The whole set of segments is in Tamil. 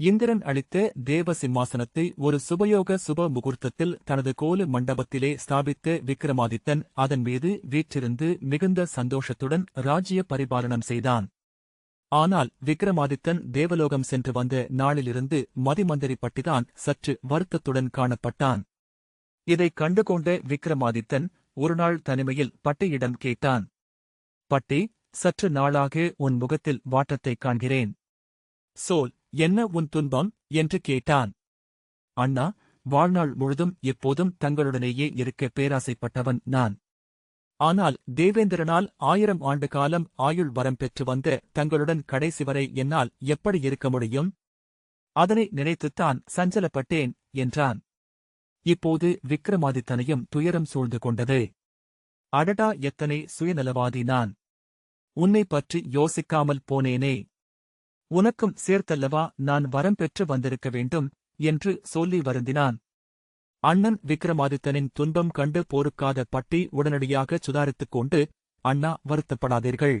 இந்திரன் அளித்த தேவ சிம்மாசனத்தை ஒரு சுபயோக சுப முகூர்த்தத்தில் தனது கோலு மண்டபத்திலே ஸ்தாபித்த விக்ரமாதித்தன் அதன் மீது வீற்றிருந்து மிகுந்த சந்தோஷத்துடன் ராஜ்ய பரிபாலனம் செய்தான். ஆனால் விக்ரமாதித்தன் தேவலோகம் சென்று வந்த நாளிலிருந்து மதிமந்தரிப்பட்டிதான் சற்று வருத்தத்துடன் காணப்பட்டான். இதைக் கண்டுகொண்ட விக்ரமாதித்தன் ஒருநாள் தனிமையில் பட்டியிடம் கேட்டான். பட்டி சற்று நாளாக உன் முகத்தில் வாட்டத்தைக் காண்கிறேன். சோல் என்ன உன் துன்பம்? என்று கேட்டான். அண்ணா வாழ்நாள் முழுதும் எப்போதும் தங்களுடனேயே இருக்க பேராசைப்பட்டவன் நான். ஆனால் தேவேந்திரனால் ஆயிரம் ஆண்டு காலம் ஆயுள் வரம் பெற்று வந்த தங்களுடன் கடைசி வரை என்னால் எப்படி இருக்க முடியும்? அதனை நினைத்துத்தான் சஞ்சலப்பட்டேன் என்றான். இப்போது விக்ரமாதித்தனையும் துயரம் சூழ்ந்து கொண்டது. அடடா எத்தனை சுயநலவாதி நான். உன்னை பற்றி யோசிக்காமல் போனேனே. உனக்கும் சேர்த்தல்லவா நான் வரம் பெற்று வந்திருக்க வேண்டும் என்று சொல்லி வருந்தினான். அண்ணன் விக்ரமாதித்தனின் துன்பம் கண்டு போருக்காத பட்டி உடனடியாக சுதாரித்துக் கொண்டு அண்ணா வருத்தப்படாதீர்கள்.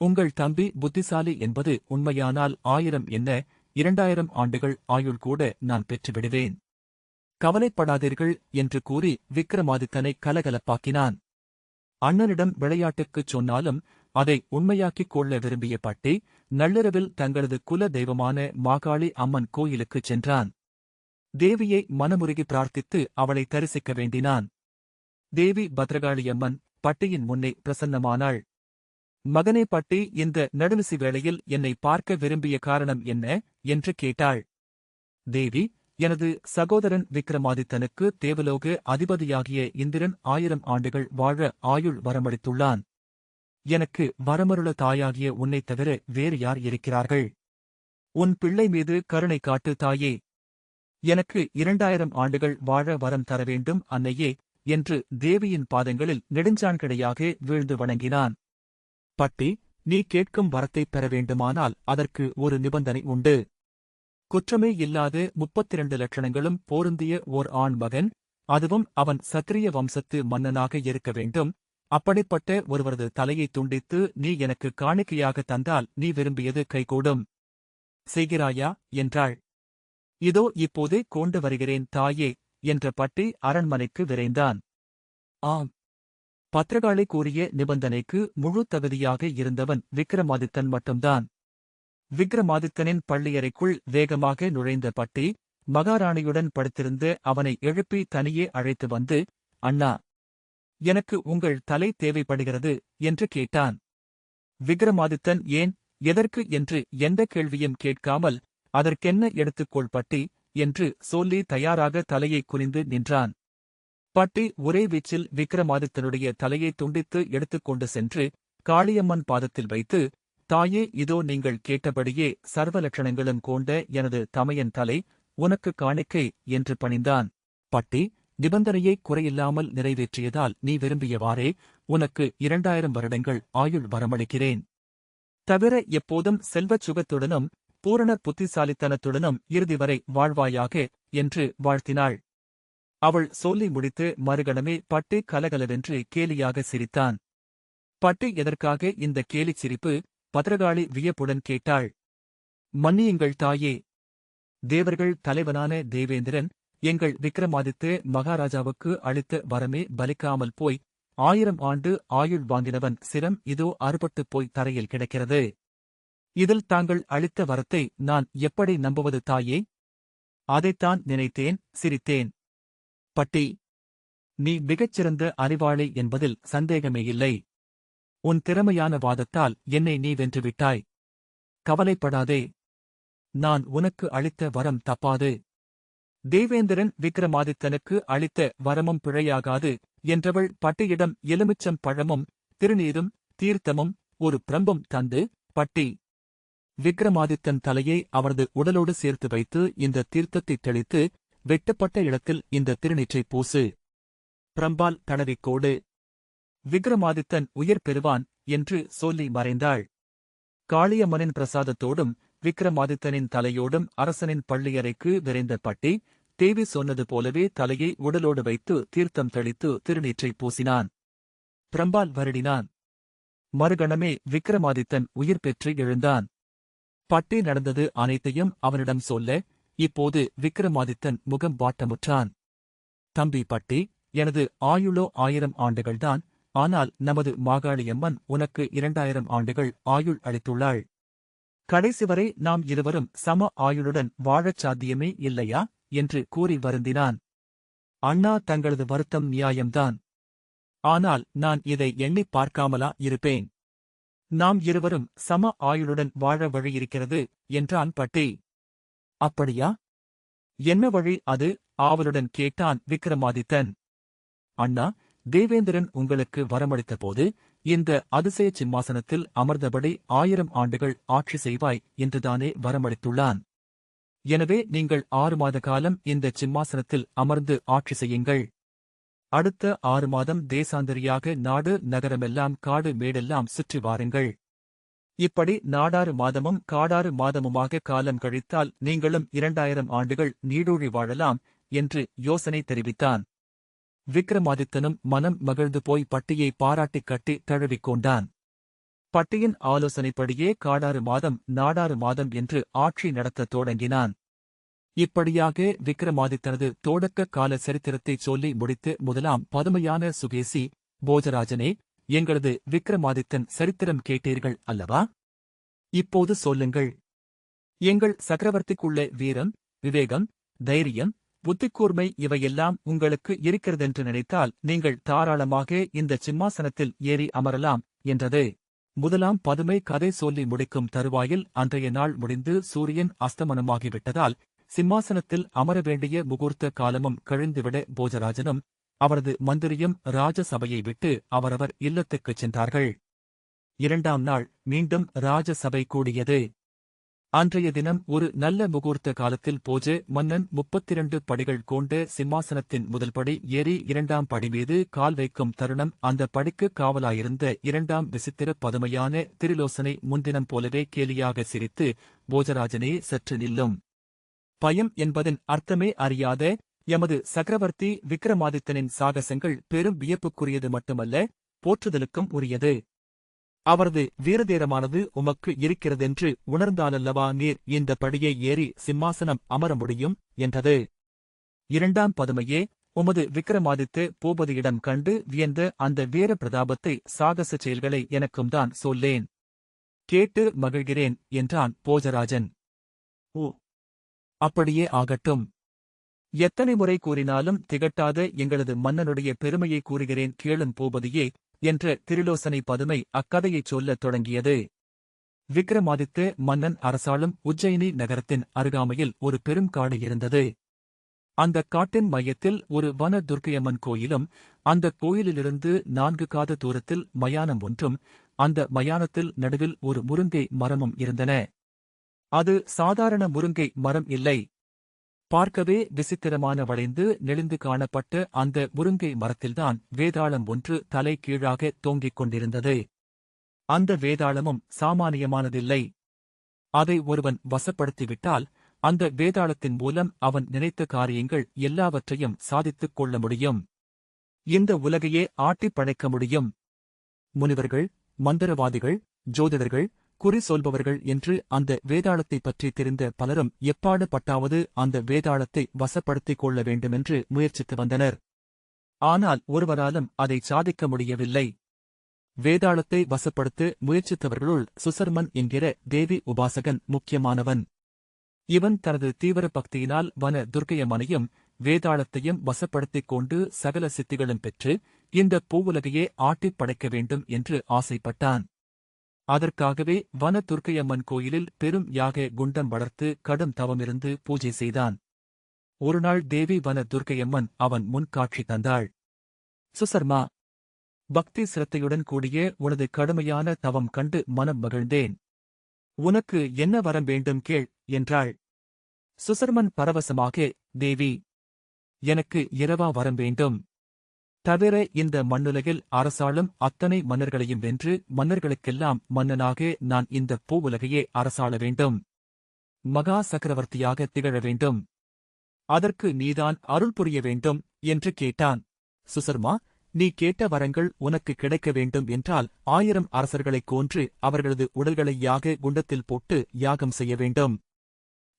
உங்கள் தம்பி புத்திசாலி என்பது உண்மையானால் ஆயிரம் என்ன இரண்டாயிரம் ஆண்டுகள் ஆயுள் கூட நான் பெற்றுவிடுவேன். கவலைப்படாதீர்கள் என்று கூறி விக்ரமாதித்தனை கலகலப்பாக்கினான். அண்ணனிடம் விளையாட்டுக்குச் சொன்னாலும் அதை உண்மையாக்கிக் கொள்ள விரும்பிய பட்டி நள்ளிரவில் தங்களது குல தெய்வமான மாகாளி அம்மன் கோயிலுக்குச் சென்றான். தேவியை மனமுருகி பிரார்த்தித்து அவளை தரிசிக்க வேண்டினான். தேவி பத்ரகாளியம்மன் பட்டியின் முன்னே பிரசன்னமானாள். மகனே பட்டி இந்த நடுநிசி வேளையில் என்னை பார்க்க விரும்பிய காரணம் என்ன? என்று கேட்டாள். தேவி எனது சகோதரன் விக்ரமாதித்தனுக்கு தேவலோக அதிபதியாகிய இந்திரன் ஆயிரம் ஆண்டுகள் வாழ ஆயுள் வரமளித்துள்ளான். எனக்கு வரமருள தாயாகிய உன்னைத் தவிர வேறு யார் இருக்கிறார்கள்? உன் பிள்ளை மீது கருணை காட்டு தாயே. எனக்கு இரண்டாயிரம் ஆண்டுகள் வாழ வரம் தர வேண்டும் அன்னையே என்று தேவியின் பாதங்களில் நெடுஞ்சான்கடையாக வீழ்ந்து வணங்கினான். பட்டி நீ கேட்கும் வரத்தைப் பெற வேண்டுமானால் அதற்கு ஒரு நிபந்தனை உண்டு. குற்றமே இல்லாத முப்பத்திரண்டு லட்சணங்களும் போருந்திய ஓர் ஆண் மகன் அதுவும் அவன் சத்திரிய வம்சத்து மன்னனாக இருக்க வேண்டும் அப்படிப்பட்ட ஒருவரது தலையை துண்டித்து நீ எனக்கு காணிக்கையாக தந்தால் நீ விரும்பியது கைகூடும். செய்கிறாயா? என்றாள். இதோ இப்போதே கொண்டு வருகிறேன் தாயே என்ற பட்டி அரண்மனைக்கு விரைந்தான். ஆம். பத்திரகாளி கூறிய நிபந்தனைக்கு முழு தகுதியாக இருந்தவன் விக்ரமாதித்தன் மட்டும்தான். விக்ரமாதித்தனின் பள்ளியறைக்குள் வேகமாக நுழைந்த பட்டி மகாராணியுடன் படுத்திருந்த அவனை எழுப்பி தனியே அழைத்து வந்து அண்ணா எனக்கு உங்கள் தலை தேவைப்படுகிறது என்று கேட்டான். விக்ரமாதித்தன் ஏன் எதற்கு என்று எந்த கேள்வியும் கேட்காமல் அதற்கென்ன எடுத்துக்கொள் பட்டி என்று சொல்லி தயாராக தலையை குனிந்து நின்றான். பட்டி ஒரே வீச்சில் விக்ரமாதித்தனுடைய தலையை துண்டித்து எடுத்துக்கொண்டு சென்று காளியம்மன் பாதத்தில் வைத்து தாயே இதோ நீங்கள் கேட்டபடியே சர்வ லட்சணங்களும் கொண்ட எனது தமையன் தலை உனக்கு காணிக்கை என்று பணிந்தான். பட்டி நிபந்தனையை குறையில்லாமல் நிறைவேற்றியதால் நீ விரும்பியவாறே உனக்கு இரண்டாயிரம் வருடங்கள் ஆயுள் வரமளிக்கிறேன். தவிர எப்போதும் செல்வச் சுகத்துடனும் பூரண புத்திசாலித்தனத்துடனும் இறுதி வரை வாழ்வாயாக என்று வாழ்த்தினாள். அவள் சொல்லி முடித்து மறுகணமே பட்டு கலகலவென்று கேலியாக சிரித்தான். பட்டு எதற்காக இந்த கேலிச் சிரிப்பு? பத்ரகாளி வியப்புடன் கேட்டாள். மன்னியுங்கள் தாயே. தேவர்கள் தலைவனான தேவேந்திரன் எங்கள் விக்ரமாதித்த மகாராஜாவுக்கு அளித்த வரமே பலிக்காமல் போய் ஆயிரம் ஆண்டு ஆயுள் வாங்கினவன் சிரம் இதோ அறுபட்டுப் போய் தரையில் கிடக்கிறது. இதில் தாங்கள் அளித்த வரத்தை நான் எப்படி நம்புவது தாயே? அதைத்தான் நினைத்தேன் சிரித்தேன். பட்டி நீ மிகச்சிறந்த அறிவாளி என்பதில் சந்தேகமே இல்லை. உன் திறமையான வாதத்தால் என்னை நீ வென்றுவிட்டாய் கவலைப்படாதே. நான் உனக்கு அளித்த வரம் தப்பாது. தேவேந்திரன் விக்ரமாதித்தனுக்கு அளித்த வரமும் பிழையாகாது என்றவள் பட்டியிடம் எலுமிச்சம் பழமும் திருநீரும் தீர்த்தமும் ஒரு பிரம்பும் தந்து பட்டி விக்ரமாதித்தன் தலையை அவரது உடலோடு சேர்த்து வைத்து இந்த தீர்த்தத்தை தெளித்து வெட்டப்பட்ட இடத்தில் இந்த திருநீற்றை பூசு. பிரம்பால் தடவிக்கோடு விக்ரமாதித்தன் உயிர் பெறுவான் என்று சொல்லி மறைந்தாள். காளியம்மனின் பிரசாதத்தோடும் விக்ரமாதித்தனின் தலையோடும் அரசனின் பள்ளியறைக்கு விரைந்த பட்டி தேவி சொன்னது போலவே தலையை உடலோடு வைத்து தீர்த்தம் தெளித்து திருநீற்றை பூசினான். பிரம்பால் வருடினான். மறுகணமே விக்ரமாதித்தன் உயிர் பெற்று எழுந்தான். பட்டி நடந்தது அனைத்தையும் அவனிடம் சொல்ல இப்போது விக்ரமாதித்தன் முகம் வாட்டமுற்றான். தம்பி பட்டி எனது ஆயுளோ ஆயிரம் ஆண்டுகள்தான் ஆனால் நமது மாகாளியம்மன் உனக்கு இரண்டாயிரம் ஆண்டுகள் ஆயுள் அளித்துள்ளாள். கடைசி வரை நாம் இருவரும் சம ஆயுளுடன் வாழச் சாத்தியமே இல்லையா? என்று கூறி வருந்தினான். அண்ணா தங்களது வருத்தம் நியாயம்தான். ஆனால் நான் இதை எண்ணிப் பார்க்காமலா இருப்பேன். நாம் இருவரும் சம ஆயுளுடன் வாழ வழி இருக்கிறது என்றான் பட்டி. அப்படியா? என்ன வழி அது? ஆவலுடன் கேட்டான் விக்ரமாதித்தன். அண்ணா தேவேந்திரன் உங்களுக்கு வரமளித்தபோது இந்த அதிசய சிம்மாசனத்தில் அமர்ந்தபடி ஆயிரம் ஆண்டுகள் ஆட்சி செய்வாய் என்றுதானே வரமளித்துள்ளான். எனவே நீங்கள் ஆறு மாத காலம் இந்த சிம்மாசனத்தில் அமர்ந்து ஆட்சி செய்யுங்கள். அடுத்த ஆறு மாதம் தேசாந்தரியாக நாடு நகரமெல்லாம் காடு மேடெல்லாம் சுற்றி வாருங்கள். இப்படி நாடாறு மாதமும் காடாறு மாதமுமாக காலம் கழித்தால் நீங்களும் இரண்டாயிரம் ஆண்டுகள் நீடூழி வாழலாம் என்று யோசனை தெரிவித்தான். விக்ரமாதித்தனும் மனம் மகிழ்ந்து போய் பட்டியை பாராட்டிக் கட்டி தழுவிக் கொண்டான். பட்டியின் ஆலோசனைப்படியே காடாறு மாதம் நாடாறு மாதம் என்று ஆட்சி நடத்தத் தொடங்கினான். இப்படியாக விக்ரமாதித்தனது தோடக்க கால சரித்திரத்தைச் சொல்லி முடித்து முதலாம் பதுமையான சுகேசி போஜராஜனே எங்களது விக்ரமாதித்தன் சரித்திரம் கேட்டீர்கள் அல்லவா? இப்போது சொல்லுங்கள். எங்கள் சக்கரவர்த்திக்குள்ள வீரம் விவேகம் தைரியம் புத்திக்கூர்மை இவையெல்லாம் உங்களுக்கு இருக்கிறதென்று நினைத்தால் நீங்கள் தாராளமாக இந்த சிம்மாசனத்தில் ஏறி அமரலாம் என்றது. முதலாம் பதுமை கதை சொல்லி முடிக்கும் தருவாயில் அன்றைய நாள் முடிந்து சூரியன் அஸ்தமனமாகிவிட்டதால் சிம்மாசனத்தில் அமர வேண்டிய முகூர்த்த காலமும் கழிந்துவிட போஜராஜனும் அவரது மந்திரியும் ராஜசபையை விட்டு அவரவர் இல்லத்துக்குச் சென்றார்கள். இரண்டாம் நாள் மீண்டும் ராஜசபை கூடியது. அன்றைய தினம் ஒரு நல்ல முகூர்த்த காலத்தில் பூஜை மன்னன் முப்பத்திரண்டு படிகள் கொண்ட சிம்மாசனத்தின் முதல் படி ஏறி இரண்டாம் படி மீது கால் வைக்கும் தருணம் அந்த படிக்கு காவலாயிருந்த இரண்டாம் விசித்திர பதுமையான திரிலோசனை முன்தினம் போலவே கேலியாக சிரித்து போஜராஜனே சற்று நில்லும். பயம் என்பதன் அர்த்தமே அறியாத எமது சக்கரவர்த்தி விக்ரமாதித்தனின் சாகசங்கள் பெரும் வியப்புக்குரியது மட்டுமல்ல போற்றுதலுக்கும் உரியது. அவரது வீரதேரமானது உமக்கு இருக்கிறதென்று உணர்ந்தாலல்லவா நீர் இந்த படியை ஏறி சிம்மாசனம் அமர முடியும்? என்றது. இரண்டாம் பதுமையே உமது விக்ரமாதித்து பூபதியிடம் கண்டு வியந்த அந்த வீர பிரதாபத்தை சாகச செயல்களை எனக்கும் தான் சொல்லேன். கேட்டு மகிழ்கிறேன் என்றான் போஜராஜன். ஓ அப்படியே ஆகட்டும். எத்தனை முறை கூறினாலும் திகட்டாத எங்களது மன்னனுடைய பெருமையை கூறுகிறேன் கேளும் பூபதியே என்ற திரிலோசனை பதுமை அக்கதையைச் சொல்லத் தொடங்கியது. விக்ரமாதித்த மன்னன் அரசாளும் உஜ்ஜயினி நகரத்தின் அருகாமையில் ஒரு பெருங்காடு இருந்தது. அந்தக் காட்டின் மையத்தில் ஒரு வன துர்க்கையம்மன் கோயிலும் அந்தக் கோயிலிலிருந்து நான்கு காத தூரத்தில் மயானம் ஒன்றும் அந்த மயானத்தில் நடுவில் ஒரு முருங்கை மரமும் இருந்தன. அது சாதாரண முருங்கை மரம் இல்லை. பார்க்கவே விசித்திரமான வளைந்து நெளிந்து காணப்பட்ட அந்த முருங்கை மரத்தில்தான் வேதாளம் ஒன்று தலை கீழாக தொங்கிக் கொண்டிருந்தது. அந்த வேதாளமும் சாமானியமானதில்லை. அதை ஒருவன் வசப்படுத்திவிட்டால் அந்த வேதாளத்தின் மூலம் அவன் நினைத்த காரியங்கள் எல்லாவற்றையும் சாதித்துக் கொள்ள முடியும். இந்த உலகையே ஆட்டிப் பழைக்க முடியும். முனிவர்கள் மந்திரவாதிகள் ஜோதிடர்கள் குறி சொல்பவர்கள் என்று அந்த வேதாளத்தைப் பற்றி தெரிந்த பலரும் எப்பாடு பட்டாவது அந்த வேதாளத்தை வசப்படுத்திக் கொள்ள வேண்டுமென்று முயற்சித்து வந்தனர். ஆனால் ஒருவராலும் அதை சாதிக்க முடியவில்லை. வேதாளத்தை வசப்படுத்த முயற்சித்தவர்களுள் சுசர்மன் என்கிற தேவி உபாசகன் முக்கியமானவன். இவன் தனது தீவிர பக்தியினால் வன துர்க்கையம்மனையும் வேதாளத்தையும் வசப்படுத்திக் கொண்டு சகல சித்திகளும் பெற்று இந்த பூவுலகையே ஆட்டிப் படைக்க வேண்டும் என்று ஆசைப்பட்டான். அதற்காகவே வன துர்க்கையம்மன் கோயிலில் பெரும் யாக குண்டம் வளர்த்து கடும் தவமிருந்து பூஜை செய்தான். ஒருநாள் தேவி வன துர்க்கையம்மன் அவன் முன் காட்சி தந்தாள். சுசர்மா பக்தி சிரத்தையுடன் கூடிய உனது கடுமையான தவம் கண்டு மனம் மகிழ்ந்தேன். உனக்கு என்ன வரம் வேண்டும் கேள் என்றாள். சுசர்மன் பரவசமாக தேவி எனக்கு இரவா வரம் வேண்டும். தவிர இந்த மண்ணுலகில் அரசாளும் அத்தனை மன்னர்களையும் வென்று மன்னர்களுக்கெல்லாம் மன்னனாக நான் இந்த பூவுலகையே அரசாள வேண்டும். மகா சக்கரவர்த்தியாக திகழ வேண்டும். அதற்கு நீதான் அருள் புரிய வேண்டும் என்று கேட்டான். சுசர்மா நீ கேட்ட வரங்கள் உனக்கு கிடைக்க வேண்டும் என்றால் ஆயிரம் அரசர்களைக் கொன்று அவர்களது உடல்களை யாக குண்டத்தில் போட்டு யாகம் செய்ய வேண்டும்.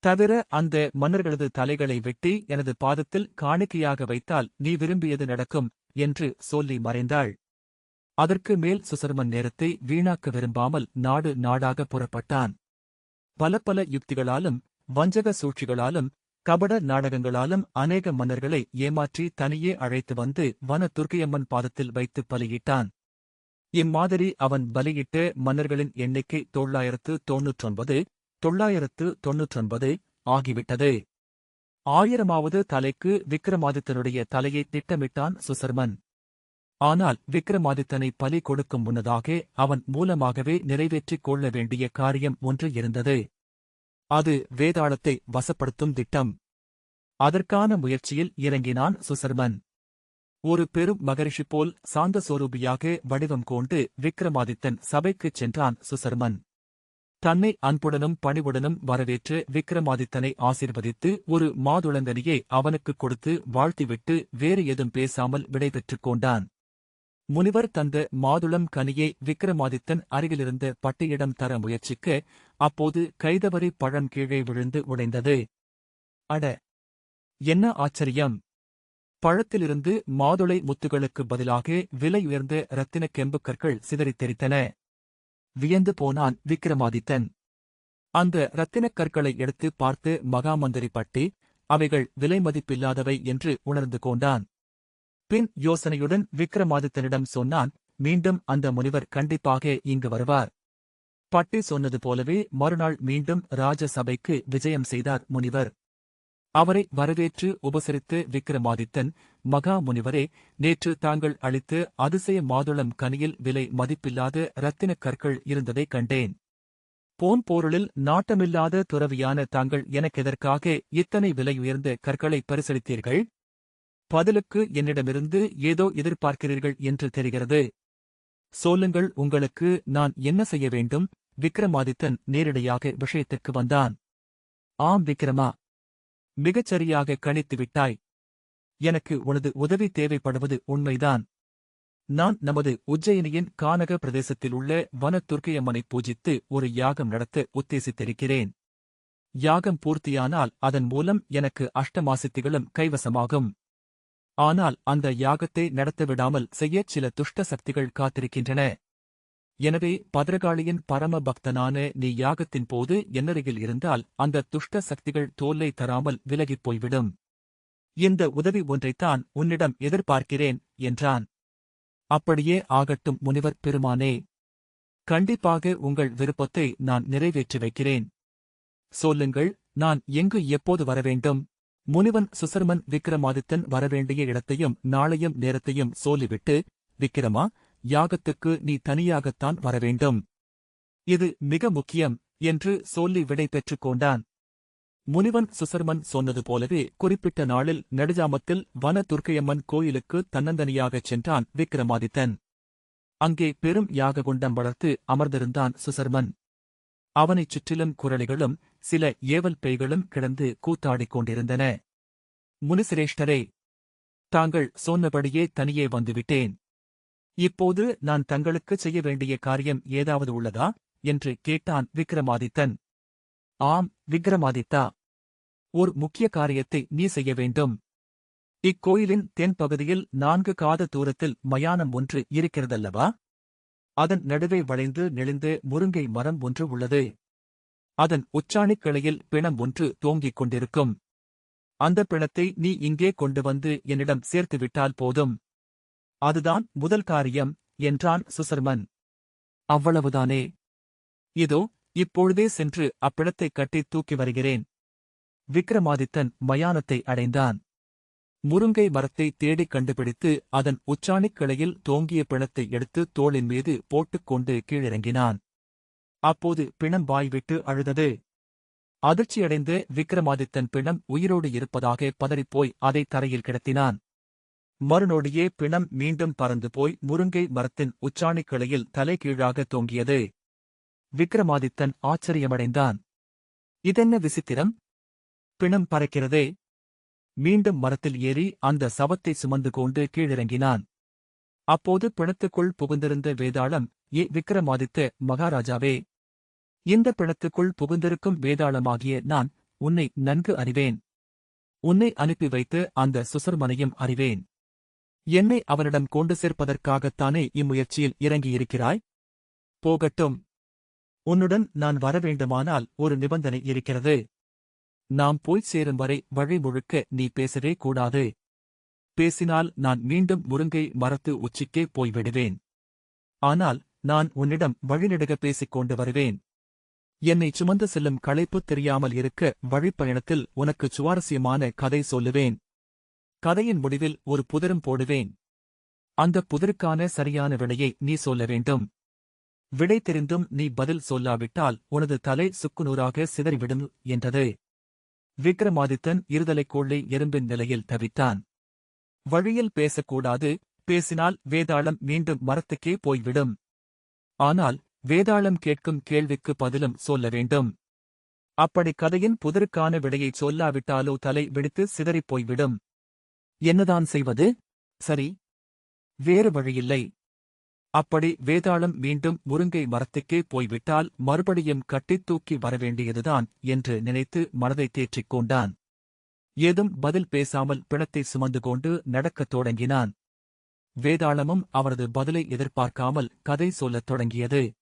தவிர அந்த மன்னர்களது தலைகளை வெட்டி எனது பாதத்தில் காணிக்கையாக வைத்தால் நீ விரும்பியது நடக்கும் என்று சொல்லி மறைந்தாள். அதற்கு மேல் சுசர்மன் நேரத்தை வீணாக்க விரும்பாமல் நாடு நாடாக புறப்பட்டான். பல பல யுக்திகளாலும் வஞ்சக சூழ்ச்சிகளாலும் கபட நாடகங்களாலும் அநேக மன்னர்களை ஏமாற்றி தனியே அழைத்து வந்து வன துர்க்கையம்மன் பாதத்தில் வைத்து பலியிட்டான். இம்மாதிரி அவன் பலியிட்ட மன்னர்களின் எண்ணிக்கை தொள்ளாயிரத்து தொன்னூற்றொன்பது தொள்ளாயிரத்து தொன்னூற்றொன்பது ஆகிவிட்டது. ஆயிரமாவது தலைக்கு விக்ரமாதித்தனுடைய தலையை திட்டமிட்டான் சுசர்மன். ஆனால் விக்ரமாதித்தனை பலி கொடுக்கும் முன்னதாக அவன் மூலமாகவே நிறைவேற்றிக் கொள்ள வேண்டிய காரியம் ஒன்று இருந்தது. அது வேதாளத்தை வசப்படுத்தும் திட்டம். அதற்கான முயற்சியில் இறங்கினான் சுசர்மன். ஒரு பெரும் மகரிஷி போல் சாந்த சொரூபியாக வடிவம் கொண்டு விக்ரமாதித்தன் சபைக்குச் சென்றான் சுசர்மன். தன்னை அன்புடனும் பணிவுடனும் வரவேற்று விக்ரமாதித்தனை ஆசீர்வதித்து ஒரு மாதுளங்கனியை அவனுக்குக் கொடுத்து வாழ்த்திவிட்டு வேறு ஏதும் பேசாமல் விடைபெற்றுக் கொண்டான். முனிவர் தந்த மாதுளம் கனியை விக்ரமாதித்தன் அருகிலிருந்த பட்டியிடம் தர முயற்சிக்க அப்போது கைதவரி பழம் கீழே விழுந்து உடைந்தது. அட! என்ன ஆச்சரியம்! பழத்திலிருந்து மாதுளை முத்துகளுக்கு பதிலாக விலை உயர்ந்த இரத்தின கெம்பு கற்கள் சிதறித் தெரித்தன வியந்து போனான் விக்ரமாதித்தன் அந்த இரத்தினக் கற்களை எடுத்து பார்த்து மகாமந்திரி பட்டி அவைகள் விலை மதிப்பில்லாதவை என்று உணர்ந்து கொண்டான். பின் யோசனையுடன் விக்ரமாதித்தனிடம் சொன்னான் மீண்டும் அந்த முனிவர் கண்டிப்பாக இங்கு வருவார். பட்டி சொன்னது போலவே மறுநாள் மீண்டும் ராஜசபைக்கு விஜயம் செய்தார் முனிவர். அவரை வரவேற்று உபசரித்து விக்ரமாதித்தன் மகா முனிவரே நேற்று தாங்கள் அளித்து அதிசய மாதுளம் கனியில் விலை மதிப்பில்லாத இரத்தினக் கற்கள் இருந்ததைக் கண்டேன். போன் போருளில் நாட்டமில்லாத துறவியான தாங்கள் எனக்கெதற்காக இத்தனை விலையுயர்ந்த கற்களை பரிசளித்தீர்கள்? பதிலுக்கு என்னிடமிருந்து ஏதோ எதிர்பார்க்கிறீர்கள் என்று தெரிகிறது. சொல்லுங்கள் உங்களுக்கு நான் என்ன செய்ய வேண்டும்? விக்ரமாதித்தன் நேரடியாக விஷயத்திற்கு வந்தான். ஆம் விக்ரமா மிகச் சரியாக கணித்து விட்டாய் எனக்கு உனது உதவி தேவைப்படுவது உண்மைதான். நான் நமது உஜ்ஜயினியின் கானக பிரதேசத்தில் உள்ள வனத்துர்க்கையம்மனை பூஜித்து ஒரு யாகம் நடத்த உத்தேசித்திருக்கிறேன். யாகம் பூர்த்தியானால் அதன் மூலம் எனக்கு அஷ்டமாசித்திகளும் கைவசமாகும். ஆனால் அந்த யாகத்தை நடத்த விடாமல் செய்ய சில துஷ்ட சக்திகள் காத்திருக்கின்றன. எனவே பத்ரகாளியின் பரம பக்தனான நீ யாகத்தின் போது என்னருகில் இருந்தால் அந்த துஷ்ட சக்திகள் தோல்லை தராமல் விலகிப் போய்விடும். இந்த உதவி ஒன்றைத்தான் உன்னிடம் எதிர்பார்க்கிறேன் என்றான். அப்படியே ஆகட்டும் முனிவர் பெருமானே. கண்டிப்பாக உங்கள் விருப்பத்தை நான் நிறைவேற்றி வைக்கிறேன். சொல்லுங்கள் நான் எங்கு எப்போது வரவேண்டும்? முனிவன் சுசர்மன் விக்ரமாதித்தன் வரவேண்டிய இடத்தையும் நாளையும் நேரத்தையும் சொல்லிவிட்டு விக்கிரமா யாகத்துக்கு நீ தனியாகத்தான் வரவேண்டும். இது மிக முக்கியம் என்று சொல்லி விடை பெற்றுக் கொண்டான். முனிவன் சுசர்மன் சொன்னது போலவே குறிப்பிட்ட நாளில் நெடுஜாமத்தில் வன துர்க்கையம்மன் கோயிலுக்கு தன்னந்தனியாகச் சென்றான் விக்ரமாதித்தன் அங்கே பெரும் யாககுண்டம் வளர்த்து அமர்ந்திருந்தான் சுசர்மன். அவனைச் சுற்றிலும் குரலிகளும் சில ஏவல் பேய்களும் கிடந்து கூத்தாடிக் கொண்டிருந்தன. முனிசிரேஷ்டரே தாங்கள் சொன்னபடியே தனியே வந்துவிட்டேன். இப்போது நான் தங்களுக்குச் செய்ய வேண்டிய காரியம் ஏதாவது உள்ளதா? என்று கேட்டான் விக்ரமாதித்தன். ஆம் விக்ரமாதித்தா. ஓர் முக்கிய காரியத்தை நீ செய்ய வேண்டும். இக்கோயிலின் தென்பகுதியில் நான்கு காத தூரத்தில் மயானம் ஒன்று இருக்கிறதல்லவா? அதன் நடுவே வளைந்து நெளிந்து முருங்கை மரம் ஒன்று உள்ளது. அதன் உச்சாணிக் கிளையில் பிணம் ஒன்று தோங்கிக் கொண்டிருக்கும். அந்த பிணத்தை நீ இங்கே கொண்டு வந்து என்னிடம் சேர்த்துவிட்டால் போதும். அதுதான் முதல் காரியம் என்றான் சுசர்மன். அவ்வளவுதானே. இதோ இப்பொழுதே சென்று அப்பிடத்தை கட்டி தூக்கி வருகிறேன். விக்ரமாதித்தன் மயானத்தை அடைந்தான். முருங்கை மரத்தை தேடிக் கண்டுபிடித்து அதன் உச்சாணிக் கிளையில் தோங்கிய பிணத்தை எடுத்து தோளின் மீது போட்டுக்கொண்டு கீழிறங்கினான். அப்போது பிணம் வாய்விட்டு அழுதது. அதிர்ச்சியடைந்து விக்ரமாதித்தன் பிணம் உயிரோடு இருப்பதாக பதறிப்போய் அதை தரையில் கிடத்தினான். மறுநொடியே பிணம் மீண்டும் பறந்து போய் முருங்கை மரத்தின் உச்சாணிக் கிளையில் தலைகீழாக தொங்கியது. விக்ரமாதித்தன் ஆச்சரியமடைந்தான். இதென்ன விசித்திரம்? பிணம் பறக்கிறதே. மீண்டும் மரத்தில் ஏறி அந்த சவத்தை சுமந்து கொண்டு கீழிறங்கினான். அப்போது பிணத்துக்குள் புகுந்திருந்த வேதாளம் ஏ விக்ரமாதித்த மகாராஜாவே இந்த பிணத்துக்குள் புகுந்திருக்கும் வேதாளமாகிய நான் உன்னை நன்கு அறிவேன். உன்னை அனுப்பி வைத்து அந்த சுசர்மனையும் அறிவேன். என்னை அவனிடம் கொண்டு சேர்ப்பதற்காகத்தானே இம்முயற்சியில் இறங்கியிருக்கிறாய்? போகட்டும். உன்னுடன் நான் வரவேண்டுமானால் ஒரு நிபந்தனை இருக்கிறது. நாம் போய்ச் சேரும் வரை வழி முழுக்க நீ பேசவே கூடாது. பேசினால் நான் மீண்டும் முருங்கை மரத்து உச்சிக்கே போய்விடுவேன். ஆனால் நான் உன்னிடம் வழிநெடுக பேசிக் கொண்டு வருவேன். என்னை சுமந்து செல்லும் களைப்பு தெரியாமல் இருக்க வழிப்பயணத்தில் உனக்கு சுவாரஸ்யமான கதை சொல்லுவேன். கதையின் முடிவில் ஒரு புதிரும் போடுவேன். அந்த புதிருக்கான சரியான விடையை நீ சொல்ல வேண்டும். விடை தெரிந்தும் நீ பதில் சொல்லாவிட்டால் உனது தலை சுக்குநூறாக சிதறிவிடும் என்றது. விக்ரமாதித்தன் இருதலைக்கோள்ளை எறும்பின் நிலையில் தவித்தான். வழியில் பேசக்கூடாது பேசினால் வேதாளம் மீண்டும் மரத்துக்கே போய்விடும். ஆனால் வேதாளம் கேட்கும் கேள்விக்கு பதிலும் சொல்ல வேண்டும். அப்படி கதையின் புதருக்கான விடையைச் சொல்லாவிட்டாலோ தலை வெடித்து சிதறிப் போய்விடும். என்னதான் செய்வது? சரி. வேறு வழியில்லை. அப்படி வேதாளம் மீண்டும் முருங்கை மரத்துக்கே போய்விட்டால் மறுபடியும் கட்டித் தூக்கி வரவேண்டியதுதான் என்று நினைத்து மனதை தேற்றிக் கொண்டான். ஏதும் பதில் பேசாமல் பிணத்தை சுமந்து கொண்டு நடக்கத் தொடங்கினான். வேதாளமும் அவரது பதிலை எதிர்பார்க்காமல் கதை சொல்லத் தொடங்கியது.